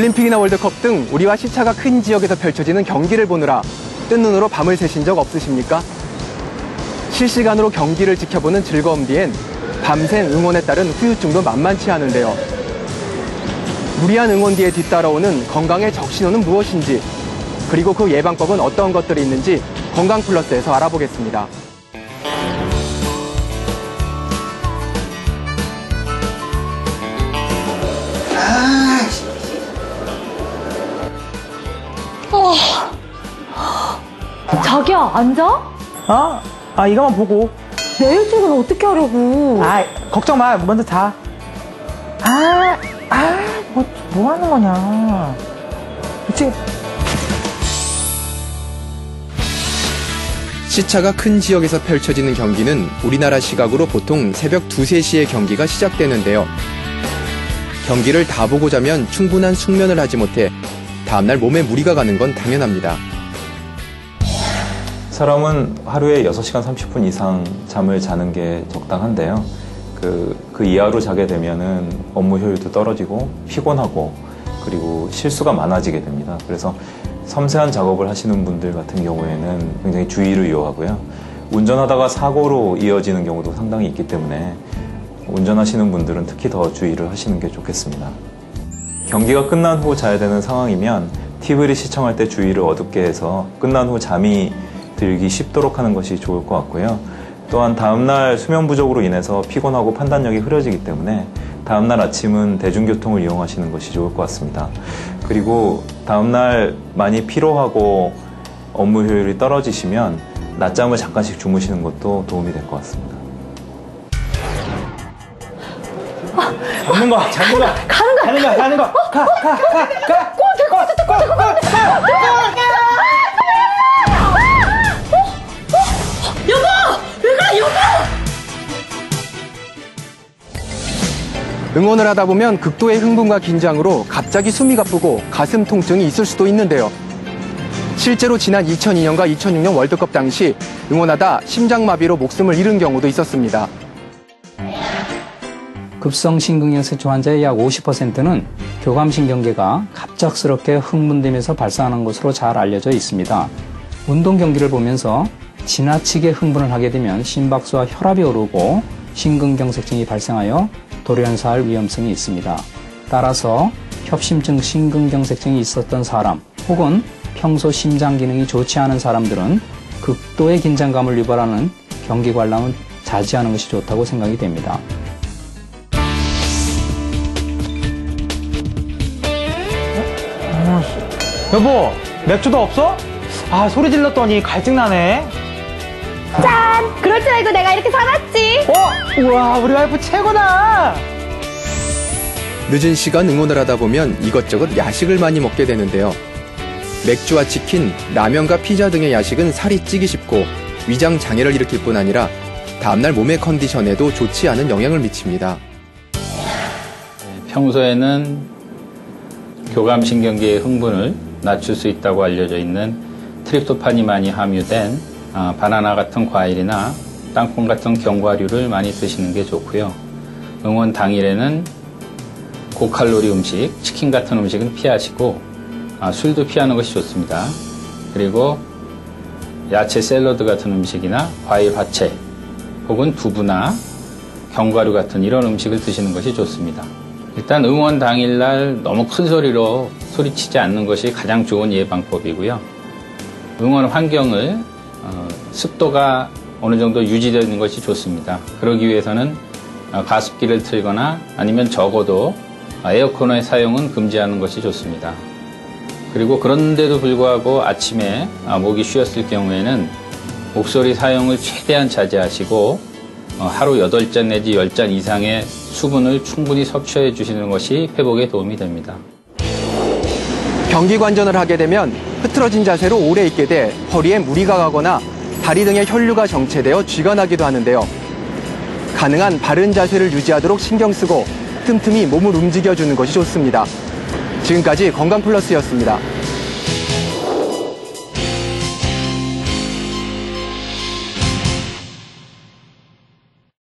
올림픽이나 월드컵 등 우리와 시차가 큰 지역에서 펼쳐지는 경기를 보느라 뜬 눈으로 밤을 새신 적 없으십니까? 실시간으로 경기를 지켜보는 즐거움 뒤엔 밤샘 응원에 따른 후유증도 만만치 않은데요. 무리한 응원 뒤에 뒤따라오는 건강의 적신호는 무엇인지, 그리고 그 예방법은 어떤 것들이 있는지 건강 플러스에서 알아보겠습니다. 자기야, 앉아? 어? 아, 이거만 보고. 내일 출근 어떻게 하려고? 아, 걱정 마. 먼저 자. 아, 아, 뭐, 뭐 하는 거냐. 그치? 시차가 큰 지역에서 펼쳐지는 경기는 우리나라 시각으로 보통 새벽 2, 3시에 경기가 시작되는데요. 경기를 다 보고 자면 충분한 숙면을 하지 못해 다음날 몸에 무리가 가는 건 당연합니다. 사람은 하루에 6시간 30분 이상 잠을 자는 게 적당한데요. 그, 그 이하로 자게 되면은 업무 효율도 떨어지고 피곤하고 그리고 실수가 많아지게 됩니다. 그래서 섬세한 작업을 하시는 분들 같은 경우에는 굉장히 주의를 요하고요. 운전하다가 사고로 이어지는 경우도 상당히 있기 때문에 운전하시는 분들은 특히 더 주의를 하시는 게 좋겠습니다. 경기가 끝난 후 자야 되는 상황이면 TV를 시청할 때 주의를 어둡게 해서 끝난 후 잠이 들기 쉽도록 하는 것이 좋을 것 같고요. 또한 다음날 수면 부족으로 인해서 피곤하고 판단력이 흐려지기 때문에 다음날 아침은 대중교통을 이용하시는 것이 좋을 것 같습니다. 그리고 다음날 많이 피로하고 업무 효율이 떨어지시면 낮잠을 잠깐씩 주무시는 것도 도움이 될 것 같습니다. 잡는 거야, 잡는 거야. 가는 거야. 가는 거야, 가는 거야. 가, 가, 가, 가. 고, 고, 고, 고, 고, 응원을 하다 보면 극도의 흥분과 긴장으로 갑자기 숨이 가쁘고 가슴 통증이 있을 수도 있는데요. 실제로 지난 2002년과 2006년 월드컵 당시 응원하다 심장마비로 목숨을 잃은 경우도 있었습니다. 급성심근경색 환자의 약 50%는 교감신경계가 갑작스럽게 흥분되면서 발생하는 것으로 잘 알려져 있습니다. 운동 경기를 보면서 지나치게 흥분을 하게 되면 심박수와 혈압이 오르고 심근경색증이 발생하여 돌연사할 위험성이 있습니다. 따라서 협심증 심근경색증이 있었던 사람 혹은 평소 심장 기능이 좋지 않은 사람들은 극도의 긴장감을 유발하는 경기 관람은 자제하는 것이 좋다고 생각이 됩니다. 여보, 맥주도 없어? 아, 소리 질렀더니 갈증 나네. 짠! 그럴 줄 알고 내가 이렇게 사놨지. 어? 우와, 우리 와이프 최고다! 늦은 시간 응원을 하다 보면 이것저것 야식을 많이 먹게 되는데요. 맥주와 치킨, 라면과 피자 등의 야식은 살이 찌기 쉽고 위장 장애를 일으킬 뿐 아니라 다음날 몸의 컨디션에도 좋지 않은 영향을 미칩니다. 평소에는 교감신경계의 흥분을 낮출 수 있다고 알려져 있는 트립토판이 많이 함유된 아, 바나나 같은 과일이나 땅콩 같은 견과류를 많이 드시는 게 좋고요. 응원 당일에는 고칼로리 음식, 치킨 같은 음식은 피하시고 아, 술도 피하는 것이 좋습니다. 그리고 야채 샐러드 같은 음식이나 과일 화채 혹은 두부나 견과류 같은 이런 음식을 드시는 것이 좋습니다. 일단 응원 당일날 너무 큰 소리로 소리치지 않는 것이 가장 좋은 예방법이고요. 응원 환경을 어, 습도가 어느 정도 유지되는 것이 좋습니다. 그러기 위해서는 어, 가습기를 틀거나 아니면 적어도 에어컨의 사용은 금지하는 것이 좋습니다. 그리고 그런데도 불구하고 아침에 아, 목이 쉬었을 경우에는 목소리 사용을 최대한 자제하시고 어, 하루 8잔 내지 10잔 이상의 수분을 충분히 섭취해 주시는 것이 회복에 도움이 됩니다. 경기 관전을 하게 되면 흐트러진 자세로 오래 있게 돼 허리에 무리가 가거나 다리 등의 혈류가 정체되어 쥐가 나기도 하는데요. 가능한 바른 자세를 유지하도록 신경 쓰고 틈틈이 몸을 움직여주는 것이 좋습니다. 지금까지 건강플러스였습니다.